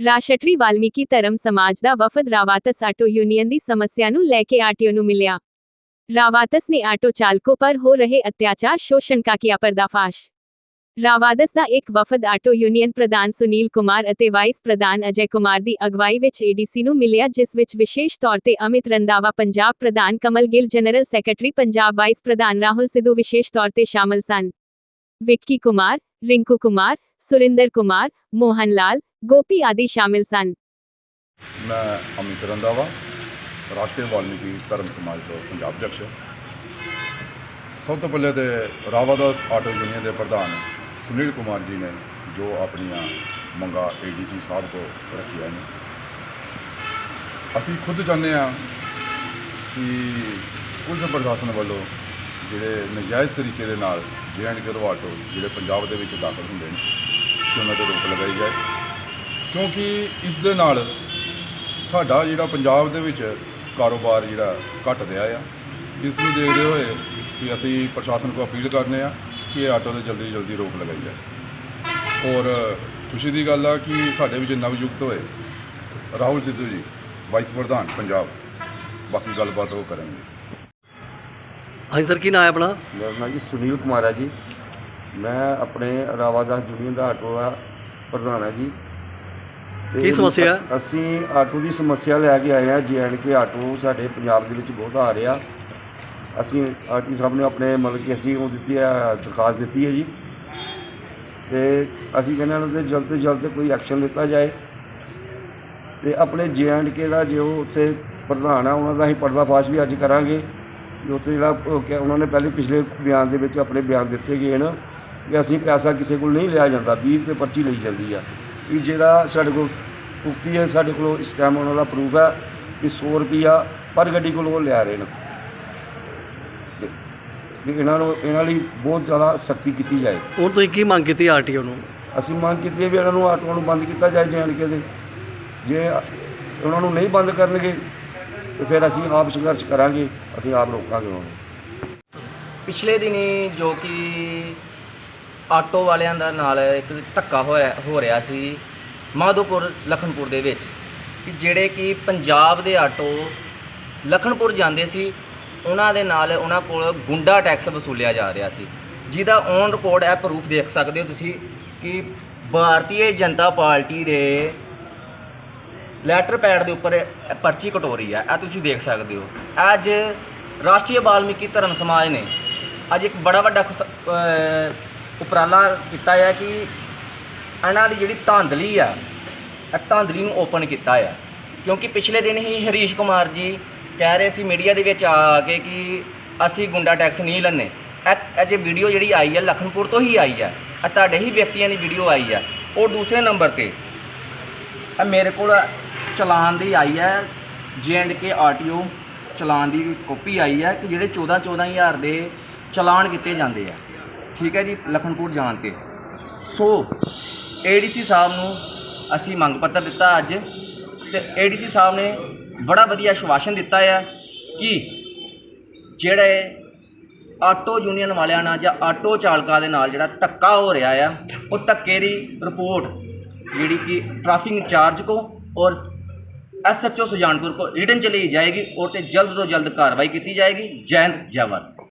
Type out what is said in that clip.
ਰਾਸ਼ਟਰੀ ਵਾਲਮੀਕੀ ਧਰਮ ਸਮਾਜ ਦਾ ਵਫਦ ਰਾਵਾਤਸ ਆਟੋ ਯੂਨੀਅਨ ਦੀ ਸਮੱਸਿਆ ਨੂੰ ਲੈ ਕੇ ਆਟਿਓ ਨੂੰ ਮਿਲਿਆ। ਰਾਵਾਤਸ ਨੇ ਆਟੋ ਚਾਲਕੋ ਪਰ ਹੋ ਰਹੇ ਅਤਿਆਚਾਰ ਸ਼ੋਸ਼ਣ ਕਾ ਕੀਤਾ ਪਰਦਾਫਾਸ਼ ਰਾਵਾਦਸ ਦਾ ਇੱਕ ਵਫਦ ਆਟੋ ਯੂਨੀਅਨ ਪ੍ਰਧਾਨ ਸੁਨੀਲ ਕੁਮਾਰ ਅਤੇ ਵਾਈਸ ਪ੍ਰਧਾਨ ਅਜੇ ਕੁਮਾਰ ਦੀ ਅਗਵਾਈ ਵਿੱਚ ਏਡੀਸੀ ਨੂੰ ਮਿਲਿਆ, ਜਿਸ ਵਿੱਚ ਵਿਸ਼ੇਸ਼ ਤੌਰ ਤੇ ਅਮਿਤ ਰੰਦਾਵਾ ਪੰਜਾਬ ਪ੍ਰਧਾਨ, Kamal Gill general secretary Punjab, vice ਪ੍ਰਧਾਨ ਰਾਹੁਲ ਸਿੱਧੂ ਵਿਸ਼ੇਸ਼ ਤੌਰ ਤੇ ਸ਼ਾਮਲ ਸਨ। ਵਿੱਕੀ ਕੁਮਾਰ, ਰਿੰਕੂ ਕੁਮਾਰ ਸੁਰਿੰਦਰ ਕੁਮਾਰ ਮੋਹਨ ਲਾਲ ਗੋਪੀ ਆਦਿ ਸ਼ਾਮਿਲ ਸਨ ਮੈਂ ਅਮਿਤ ਰੰਦਾਵਾ ਰਾਸ਼ਟਰੀ ਵਾਲਮੀਕੀ ਧਰਮ ਸਮਾਜ ਤੋਂ ਪੰਜਾਬ ਅਧਿਕਸ਼ ਸਭ ਤੋਂ ਪਹਿਲੇ ਤੇ ਰਾਵਾਦਾਸ ਆਟੋ ਯੂਨੀਅਨ ਦੇ ਪ੍ਰਧਾਨ ਸੁਨੀਲ ਕੁਮਾਰ ਜੀ ਨੇ ਜੋ ਆਪਣੀਆਂ ਮੰਗਾਂ ਏਡੀਸੀ ਸਾਹਿਬ ਕੋ ਰੱਖੀਆਂ ਨੇ। ਅਸੀਂ ਖੁਦ ਚਾਹੁੰਦੇ ਹਾਂ ਕਿ ਪੁਲਿਸ ਪ੍ਰਸ਼ਾਸਨ ਵੱਲੋਂ ਜਿਹੜੇ ਨਜਾਇਜ਼ ਤਰੀਕੇ ਦੇ ਨਾਲ ਜੇ ਐਂਡ ਕੇ ਆਟੋ ਜਿਹੜੇ ਪੰਜਾਬ ਦੇ ਵਿੱਚ ਦਾਖਲ ਹੁੰਦੇ ਨੇ ਕਿ ਉਹਨਾਂ ਤੇ ਰੋਕ ਲਗਾਈ ਜਾਏ। ਕਿਉਂਕਿ ਇਸ ਦੇ ਨਾਲ ਸਾਡਾ ਜਿਹੜਾ ਪੰਜਾਬ ਦੇ ਵਿੱਚ ਕਾਰੋਬਾਰ ਜਿਹੜਾ ਘਟ ਰਿਹਾ ਆ, ਇਸ ਨੂੰ ਦੇਖਦੇ ਹੋਏ ਕਿ ਅਸੀਂ ਪ੍ਰਸ਼ਾਸਨ ਕੋ ਅਪੀਲ ਕਰਨੇ ਆ ਕਿ ਇਹ ਆਟੋ ਤੇ ਜਲਦੀ ਜਲਦੀ ਰੋਕ ਲਗਾਈ ਜਾਏ। ਔਰ ਖੁਸ਼ੀ ਦੀ ਗੱਲ ਆ ਕਿ ਸਾਡੇ ਵਿੱਚ ਨਵਯੁਕਤ ਹੋਏ ਰਾਹੁਲ ਸਿੱਧੂ ਜੀ ਵਾਈਸ ਪ੍ਰਧਾਨ ਪੰਜਾਬ। ਬਾਕੀ ਗੱਲਬਾਤ ਉਹ ਕਰਨਗੇ। ਹਾਂਜੀ ਸਰ ਕੀ ਨਾਂ ਹੈ ਆਪਣਾ? ਮੇਰਾ ਨਾਮ ਜੀ ਸੁਨੀਲ ਕੁਮਾਰ ਹੈ ਜੀ। ਮੈਂ ਆਪਣੇ ਰਾਵਾਦਾਸ ਯੂਨੀਅਨ ਦਾ ਆਟੋ ਦਾ ਪ੍ਰਧਾਨ ਹੈ ਜੀ। ਤੇ ਕੀ ਸਮੱਸਿਆ? ਹੈ? ਅਸੀਂ ਆਟੋ ਦੀ ਸਮੱਸਿਆ ਲੈ ਕੇ ਆਏ ਹਾਂ ਜੇ ਕੇ ਆਟੋ ਸਾਡੇ ਪੰਜਾਬ ਦੇ ਵਿੱਚ ਬਹੁਤ ਆ ਰਿਹਾ। ਅਸੀਂ ਆਰਟੀ ਸਾਹਿਬ ਨੇ ਆਪਣੇ ਮਤਲਬ ਕਿ ਅਸੀਂ ਉਹ ਦਿੱਤੀ ਹੈ ਦਰਖਾਸਤ ਦਿੱਤੀ ਹੈ ਜੀ। ਤੇ ਅਸੀਂ ਕਹਿੰਦੇ ਹਾਂ ਉਹਨਾਂ 'ਤੇ ਜਲਦ ਤੋਂ ਜਲਦ ਕੋਈ ਐਕਸ਼ਨ ਲਿੱਤਾ ਜਾਏ। ਤੇ ਆਪਣੇ ਜੇ ਕੇ ਦਾ ਜੋ ਉੱਥੇ ਪ੍ਰਧਾਨ ਆ ਉਹਨਾਂ ਦਾ ਅਸੀਂ ਪਰਦਾਫਾਸ਼ ਵੀ ਅੱਜ ਕਰਾਂਗੇ। ਵੀ ਉੱਥੇ ਜਿਹੜਾ ਉਹ ਕਿਹਾ- ਉਹਨਾਂ ਨੇ ਪਹਿਲੇ ਪਿਛਲੇ ਬਿਆਨ ਦੇ ਵਿੱਚ ਆਪਣੇ ਬਿਆਨ ਦਿੱਤੇ ਗਏ ਨਾ ਕਿ ਅਸੀਂ ਪੈਸਾ ਕਿਸੇ ਕੋਲ ਨਹੀਂ ਲਿਆ ਜਾਂਦਾ 20 ਰੁਪਏ ਪਰਚੀ ਲਈ ਜਾਂਦੀ ਆ। ਕਿ ਜਿਹੜਾ ਸਾਡੇ ਕੋਲ ਪੁਖਤੀ ਹੈ ਸਾਡੇ ਕੋਲ ਇਸ ਟਾਈਮ ਉਹਨਾਂ ਦਾ ਪ੍ਰੂਫ ਹੈ ਕਿ 100 ਰੁਪਿਆ ਪਰ ਗੱਡੀ ਕੋਲ ਉਹ ਲਿਆ ਰਹੇ ਨੇ। ਤੇ ਵੀ ਇਹਨਾਂ ਨੂੰ ਇਹਨਾਂ ਲਈ ਬਹੁਤ ਜ਼ਿਆਦਾ ਸਖਤੀ ਕੀਤੀ ਜਾਏ। ਹੁਣ ਤੁਸੀਂ ਕੀ ਮੰਗ ਕੀਤੀ ਆਰਟੀਓ ਨੂੰ? ਅਸੀਂ ਮੰਗ ਕੀਤੀ ਹੈ ਵੀ ਇਹਨਾਂ ਨੂੰ ਆਟੋਆਂ ਨੂੰ ਬੰਦ ਕੀਤਾ ਜਾਏ ਜਾਣ ਕੇ ਦੇ ਜੇ ਉਹਨਾਂ ਨੂੰ ਨਹੀਂ ਬੰਦ ਕਰਨਗੇ ਤੇ ਫਿਰ ਅਸੀਂ ਆਪ ਸੰਘਰਸ਼ ਕਰਾਂਗੇ, ਅਸੀਂ ਆਪ ਰੋਕਾਂਗੇ ਉਹਨੂੰ। ਪਿਛਲੇ ਦਿਨੀ ਜੋ ਕਿ ਆਟੋ ਵਾਲਿਆਂ ਦਾ ਨਾਲ ਇੱਕ ਧੱਕਾ ਹੋਇਆ, ਹੋ ਰਿਹਾ ਸੀ ਮਾਧੋਪੁਰ, ਲਖਨਪੁਰ ਦੇ ਵਿੱਚ ਕਿ ਜਿਹੜੇ ਕਿ ਪੰਜਾਬ ਦੇ ਆਟੋ ਲਖਨਪੁਰ ਜਾਂਦੇ ਸੀ, ਉਹਨਾਂ ਦੇ ਨਾਲ ਉਹਨਾਂ ਕੋਲ ਗੁੰਡਾ ਟੈਕਸ ਵਸੂਲਿਆ ਜਾ ਰਿਹਾ ਸੀ। ਜਿਹਦਾ ਔਨ ਰਿਕਾਰਡ ਹੈ ਪ੍ਰੂਫ ਦੇਖ ਸਕਦੇ ਹੋ ਤੁਸੀਂ ਕਿ ਭਾਰਤੀ ਜਨਤਾ ਪਾਰਟੀ ਦੇ ਲੈਟਰ ਪੈਡ ਦੇ ਉੱਪਰ ਇਹ ਪਰਚੀ ਕਟੋਰੀ ਆ, ਇਹ ਤੁਸੀਂ ਦੇਖ ਸਕਦੇ ਹੋ। ਅੱਜ ਰਾਸ਼ਟਰੀ ਵਾਲਮੀਕੀ ਧਰਮ ਸਮਾਜ ਨੇ ਅੱਜ ਇੱਕ ਬੜਾ ਵੱਡਾ ਖੁਸ- ਉਪਰਾਲਾ ਕੀਤਾ ਹੈ ਕਿ ਇਹਨਾਂ ਦੀ ਜਿਹੜੀ ਧਾਂਦਲੀ ਆ, ਇਹ ਧਾਂਦਲੀ ਨੂੰ ਓਪਨ ਕੀਤਾ ਆ। ਕਿਉਂਕਿ ਪਿਛਲੇ ਦਿਨ ਹੀ ਹਰੀਸ਼ ਕੁਮਾਰ ਜੀ ਕਹਿ ਰਹੇ ਸੀ ਮੀਡੀਆ ਦੇ ਵਿੱਚ ਆ ਕੇ ਕਿ ਅਸੀਂ ਗੁੰਡਾ ਟੈਕਸ ਨਹੀਂ ਲੈਂਦੇ। ਇਹ ਇਹ ਜੇ ਵੀਡੀਓ ਜਿਹੜੀ ਆਈ ਹੈ ਲਖਨਪੁਰ ਤੋਂ ਹੀ ਆਈ ਹੈ ਇਹ ਤੁਹਾਡੇ ਹੀ ਵਿਅਕਤੀਆਂ ਦੀ ਵੀਡੀਓ ਆਈ ਹੈ ਉਹ ਦੂਸਰੇ ਨੰਬਰ ਤੇ, ਇਹ ਮੇਰੇ ਕੋਲ ਚਲਾਨ ਦੀ ਆਈ ਹੈ J and K RTO challan the copy ਆਈ ਹੈ ਕਿ ਜਿਹੜੇ 14 14000 ਦੇ ਚਲਾਨ ਕੀਤੇ ਜਾਂਦੇ ਆ। ਠੀਕ ਹੈ ਜੀ, ਲਖਨਪੁਰ ਜਾਣ ਤੇ। ਸੋ ਏਡੀਸੀ ਸਾਹਿਬ ਨੂੰ ਅਸੀਂ ਮੰਗ ਪੱਤਰ ਦਿੱਤਾ ਅੱਜ ਤੇ ਏਡੀਸੀ ਸਾਹਿਬ ਨੇ ਬੜਾ ਵਧੀਆ ਆਸ਼ਵਾਸਨ ਦਿੱਤਾ ਹੈ ਕਿ ਜਿਹੜੇ ਆਟੋ ਯੂਨੀਅਨ ਵਾਲਿਆਂ ਨਾਲ ਜਾਂ ਆਟੋ ਚਾਲਕਾਂ ਦੇ ਨਾਲ ਜਿਹੜਾ ਧੱਕਾ ਹੋ ਰਿਹਾ ਆ, ਉਹ ਧੱਕੇ ਦੀ ਰਿਪੋਰਟ ਜਿਹੜੀ ਕਿ ਟ੍ਰੈਫਿਕ ਇੰਚਾਰਜ ਕੋ ਔਰ ਐਸਐਚਓ ਸੁਜਾਨਪੁਰ ਕੋ ਰਿਟਨ ਚਲੀ ਜਾਏਗੀ ਔਰ ਤੇ ਜਲਦ ਤੋਂ ਜਲਦ ਕਾਰਵਾਈ ਕੀਤੀ ਜਾਏਗੀ ਜੈ ਹਿੰਦ ਜੈ ਭਾਰਤ